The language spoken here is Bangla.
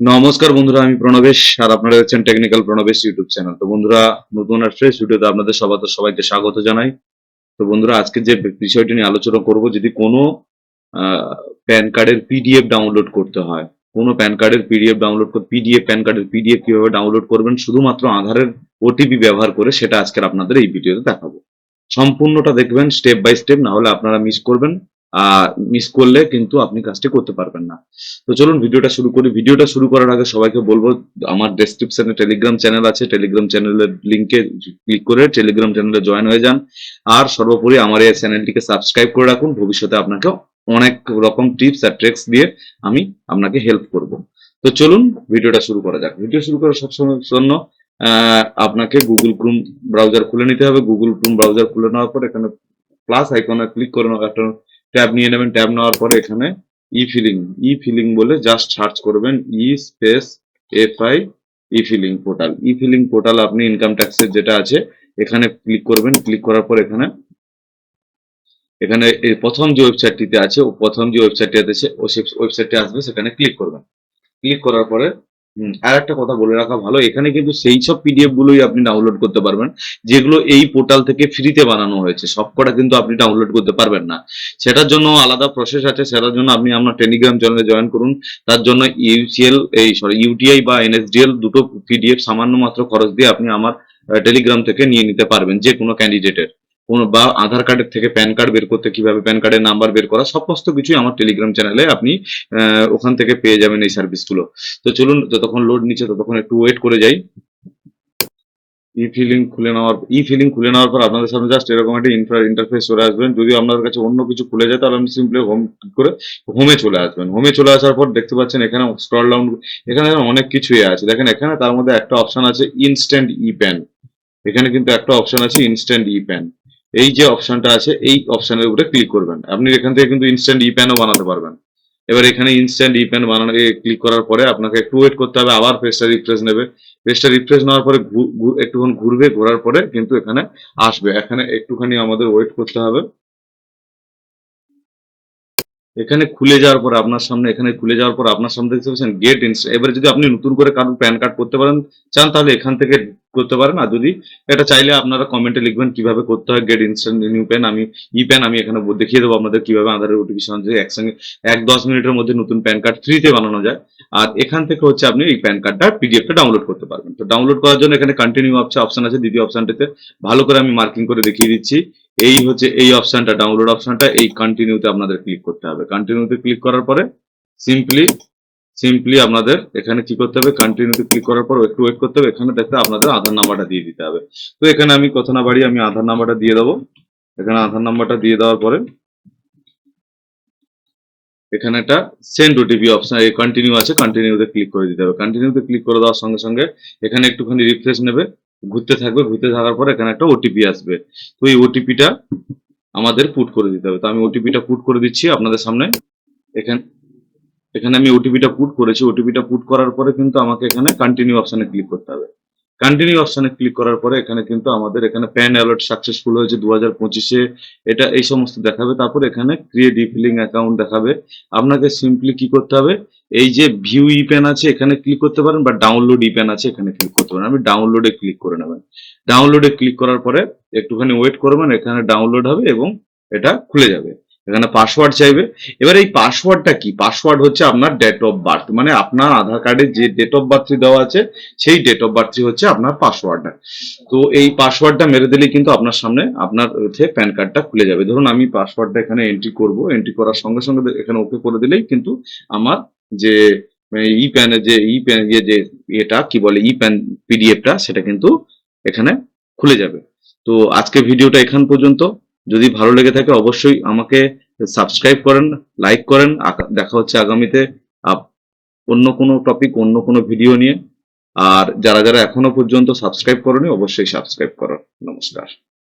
নমস্কার বন্ধুরা, আমি প্রণবেশ আর আপনারা দেখছেন টেকনিক্যাল প্রণবেশ ইউটিউব চ্যানেল। তো বন্ধুরা, নতুন আর ফ্রেশ ভিডিওতে আপনাদের সবাই সবাইকে স্বাগত জানাই। তো বন্ধুরা, আজকে যে বিষয়টি নিয়ে আলোচনা করব, যদি কোনো প্যান কার্ডের পিডিএফ ডাউনলোড করতে হয়, কোনো প্যান কার্ডের পিডিএফ ডাউনলোড পিডিএফ প্যান কার্ডের পিডিএফ কীভাবে ডাউনলোড করবেন, শুধুমাত্র আধারের ওটিপি ব্যবহার করে সেটা আজকের আপনাদের এই ভিডিওতে দেখাবো। সম্পূর্ণটা দেখবেন স্টেপ বাই স্টেপ না হলে আপনারা মিস করবেন। মিস করলে কিন্তু আপনি কাজটি করতে পারবেন না। তো চলুন ভিডিওটা শুরু করি। ভিডিওটা শুরু করার আগে সবাইকে বলব, আমার ডেসক্রিপশনে টেলিগ্রাম চ্যানেল আছে। টেলিগ্রাম চ্যানেলের লিঙ্কে ক্লিক করে টেলিগ্রাম চ্যানেলে জয়েন হয়ে যান। আর সর্বোপরি আমার এই চ্যানেলটিকে সাবস্ক্রাইব করে রাখুন। ভবিষ্যতে আপনাকে অনেক রকম টিপস আর ট্রিক্স দিয়ে আমি আপনাকে হেল্প করব। তো চলুন ভিডিওটা শুরু করা যাক। ভিডিও শুরু করার সবসময় জন্য আপনাকে গুগল ক্রোম ব্রাউজার খুলে নিতে হবে। গুগল ক্রোম ব্রাউজার খুলে নেওয়ার পর এখানে প্লাস আইকনে ক্লিক করে একটা ট্যাব নিয়ে নেবেন, ট্যাব নেওয়ার পরে এখানে ই ফিলিং ই ফিলিং বলে জাস্ট সার্চ করবেন e space F I E filing portal e filing portal আপনি ইনকাম ট্যাক্সের যেটা আছে, এখানে ক্লিক করবেন ক্লিক করার পর এখানে এখানে প্রথম যে ওয়েবসাইটটিতে আছে প্রথম যে ওয়েবসাইটটি আছে ওয়েবসাইটটি আসবে, সেখানে ক্লিক করবেন। ক্লিক করার পরে আর একটা কথা বলে রাখা ভালো, এখানে কিন্তু সেই সব পিডিএফ গুলোই আপনি ডাউনলোড করতে পারবেন, যেগুলো এই পোর্টাল থেকে ফ্রিতে বানানো হয়েছে, সবকটা কিন্তু আপনি ডাউনলোড করতে পারবেন না। সেটার জন্য আলাদা প্রসেস আছে, সেটার জন্য আপনি আপনার টেলিগ্রাম চ্যানেলে জয়েন করুন, তার জন্য ইউসিএল এই সরি ইউটিআই বা এনএসডিএল দুটো পিডিএফ সামান্য মাত্র খরচ দিয়ে আপনি আমার টেলিগ্রাম থেকে নিয়ে নিতে পারবেন যে কোনো ক্যান্ডিডেটের কোনো বা আধার কার্ডের থেকে প্যান কার্ড বের করতে কীভাবে প্যান কার্ডের নাম্বার বের করা, সমস্ত কিছুই আমার টেলিগ্রাম চ্যানেলে আপনি ওখান থেকে পেয়ে যাবেন এই সার্ভিসগুলো তো চলুন, যতক্ষণ লোড নিচ্ছে ততক্ষণ একটু ওয়েট করে যাই। ই ফিলিং খুলে নেওয়ার ই ফিলিং খুলে নেওয়ার পর আপনাদের সামনে জাস্ট এরকম একটা ইন্টারফেস চলে আসবেন। যদি আপনার কাছে অন্য কিছু খুলে যায়, তাহলে আপনি সিম্পলি হোম করে হোমে চলে আসবেন। হোমে চলে আসার পর দেখতে পাচ্ছেন এখানে স্ক্রল ডাউন এখানে অনেক কিছুই আছে। দেখেন এখানে তার মধ্যে একটা অপশন আছে ইনস্ট্যান্ট ই প্যান এখানে কিন্তু একটা অপশন আছে ইনস্ট্যান্ট ই প্যান এই যে অপশনটা আছে, এই অপশনের উপরে ক্লিক করবেন। আপনি এখান থেকে কিন্তু ইনস্ট্যান্ট ই প্যানও বানাতে পারবেন। এবার এখানে ইনস্ট্যান্ট ই প্যান বানানো ক্লিক করার পরে আপনাকে একটু ওয়েট করতে হবে, আবার পেজটা রিফ্রেশ নেবে। পেজটা রিফ্রেশ নেওয়ার পরে একটুক্ষণ ঘুরবে, ঘোরার পরে কিন্তু এখানে আসবে। এখানে একটুখানি আমাদের ওয়েট করতে হবে। এখানে খুলে যাওয়ার পর আপনার সামনে, এখানে খুলে যাওয়ার পর আপনার সামনে দেখতে পাচ্ছেন গেট এবারে যদি আপনি নতুন করে কারোর প্যান কার্ড করতে পারেন, চান তাহলে এখান থেকে করতে পারেন। আর যদি এটা চাইলে আপনারা কমেন্টে লিখবেন কীভাবে করতে হয় গেট ইনস্ট্যান্ট নিউ প্যান আমি ই প্যান আমি এখানে দেখিয়ে দেবো আপনাদের কীভাবে আধারের ওটিপি সঙ্গে একসঙ্গে এক দশ মিনিটের মধ্যে নতুন প্যান কার্ড ফ্রিতে বানানো যায়, আর এখান থেকে হচ্ছে আপনি এই প্যান কার্ডটা পিডিএফটা ডাউনলোড করতে পারবেন। তো ডাউনলোড করার জন্য এখানে কন্টিনিউ অপশন আছে। দ্বিতীয় অপশনটিতে ভালো করে আমি মার্কিং করে দেখিয়ে দিচ্ছি। এই হচ্ছে এই অপশনটা ডাউনলোড অপশনটা, এই কন্টিনিউতে আপনাদের ক্লিক করতে হবে। কন্টিনিউতে ক্লিক করার পরে সিম্পলি সিম্পলি আপনাদের এখানে কি করতে হবে? কন্টিনিউতে ক্লিক করার পর একটু ওয়েট করতে হবে। এখানে দেখতে আপনাদের আধার নাম্বারটা দিয়ে দিতে হবে। তো এখানে আমি কথা না বাড়ি আমি আধার নাম্বারটা দিয়ে দেবো। এখানে আধার নাম্বারটা দিয়ে দেওয়ার পরে এখানে একটা সেন্ড ওটিপি অপশন কন্টিনিউ আছে কন্টিনিউতে ক্লিক করে দিতে হবে। কন্টিনিউতে ক্লিক করে দেওয়ার সঙ্গে সঙ্গে এখানে একটুখানি রিফ্রেশ নেবে। ঘুরতে থাকবে, ঘুরতে থাকার পর এখানে একটা ওটিপি আসবে। তো এই ওটিপিটা আমাদের পুট করে দিতে হবে। তো আমি ওটিপিটা পুট করে দিচ্ছি আপনাদের সামনে। এখানে এখানে আমি ওটিপিটা পুট করেছি। ওটিপিটা পুট করার পরে কিন্তু আমাকে এখানে কন্টিনিউ অপশানে ক্লিক করতে হবে। কন্টিনিউ অপশনে ক্লিক করার পরে এখানে কিন্তু আমাদের এখানে প্যান অ্যালার্ট সাকসেসফুল হয়েছে দু হাজার পঁচিশে। এটা এই সমস্ত দেখাবে, তারপর এখানে ক্রিয়েট রিফিলিং অ্যাকাউন্ট দেখাবে। আপনাকে সিম্পলি কি করতে হবে? এই যে ভিউ ই প্যান আছে, এখানে ক্লিক করতে পারেন বা ডাউনলোড ই প্যান আছে, এখানে ক্লিক করতে পারেন। আপনি ডাউনলোডে ক্লিক করে নেবেন। ডাউনলোডে ক্লিক করার পরে একটুখানি ওয়েট করবেন, এখানে ডাউনলোড হবে এবং এটা খুলে যাবে। এখানে পাসওয়ার্ড চাইবে। এবার এই পাসওয়ার্ডটা কি? পাসওয়ার্ড হচ্ছে আপনার ডেট অফ বার্থ মানে আপনার আধার কার্ডে যে ডেট অফ বার্থ দেওয়া আছে, সেই ডেট অফ বার্থ হচ্ছে আপনার পাসওয়ার্ডটা তো এই পাসওয়ার্ডটা মেরে দিলেই কিন্তু আপনার সামনে আপনার হচ্ছে প্যান কার্ডটা খুলে যাবে। ধরুন আমি পাসওয়ার্ডটা এখানে এন্ট্রি করব এন্ট্রি করার সঙ্গে সঙ্গে এখানে ওকে করে দিলেই কিন্তু আমার যে ই প্যানের যে ই প্যান ইয়ে যে এটা কি বলে ই প্যান পিডিএফটা সেটা কিন্তু এখানে খুলে যাবে। তো আজকে ভিডিওটা এখান পর্যন্ত। যদি ভালো লেগে থাকে অবশ্যই আমাকে সাবস্ক্রাইব করেন লাইক করেন। দেখা হচ্ছে আগামীতে অন্য কোনো টপিক অন্য কোনো ভিডিও নিয়ে। আর যারা যারা এখনও পর্যন্ত সাবস্ক্রাইব করেনি, অবশ্যই সাবস্ক্রাইব করো। নমস্কার।